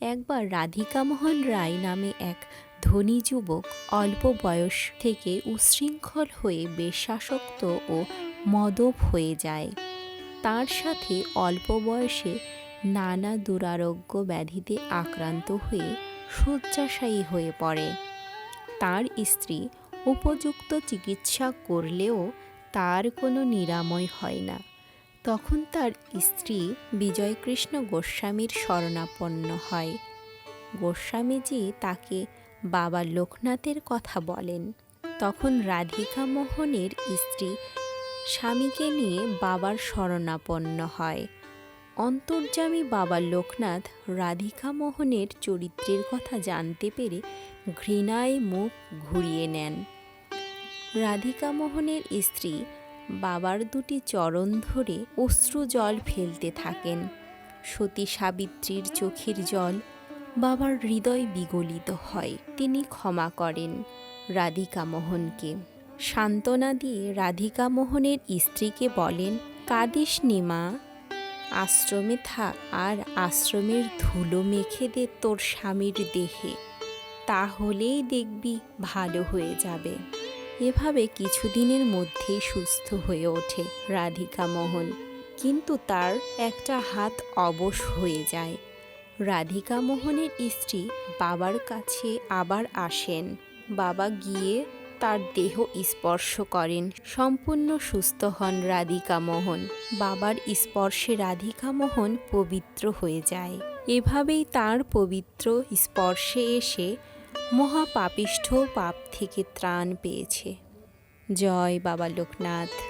একবার রাধিকামোহন রায় নামে এক ধনী যুবক অল্প বয়স থেকে উচ্ছৃঙ্খল হয়ে বেশাসক্ত ও মদপ হয়ে যায়। তার সাথে অল্প বয়সে নানা দুরারোগ্য ব্যাধিতে আক্রান্ত হয়ে শয্যাশায়ী হয়ে পড়ে। তার স্ত্রী উপযুক্ত চিকিৎসা করলেও তার কোনো নিরাময় হয় না। তখন তার স্ত্রী বিজয়কৃষ্ণ গোস্বামীর শরণাপন্ন হয়। গোস্বামীজি তাকে বাবা লোকনাথের কথা বলেন। তখন রাধিকা মোহনের স্ত্রী স্বামীকে নিয়ে বাবার শরণাপন্ন হয়। অন্তর্যামী বাবা লোকনাথ রাধিকা মোহনের চরিত্রের কথা জানতে পেরে ঘৃণায় মুখ ঘুরিয়ে নেন। রাধিকা মোহনের স্ত্রী বাবার দুটি চরণ ধরে অশ্রু জল ফেলতে থাকেন। সতী সাবিত্রীর চোখের জল বাবার হৃদয় বিগলিত হয়, তিনি ক্ষমা করেন রাধিকা মোহনকে। সান্ত্বনা দিয়ে রাধিকা মোহনের স্ত্রীকে বলেন, কাদিস নিমা আশ্রমে থাক আর আশ্রমের ধুলো মেখে দে তোর স্বামীর দেহে, তাহলেই দেখবি ভালো হয়ে যাবে। এভাবে কিছুদিনের মধ্যেই সুস্থ হয়ে ওঠে রাধিকা মোহন। কিন্তু তার একটা হাত অবশ হয়ে যায়। রাধিকা মোহনের স্ত্রী বাবার কাছে আবার আসেন। বাবা গিয়ে তার দেহ স্পর্শ করেন। সম্পূর্ণ সুস্থ হন রাধিকা মোহন। বাবার স্পর্শে রাধিকা মোহন পবিত্র হয়ে যায়। এভাবেই তার পবিত্র স্পর্শে এসে মহাপাপিষ্ঠ পাপ থেকে ত্রাণ পেয়েছে। জয় বাবা লোকনাথ।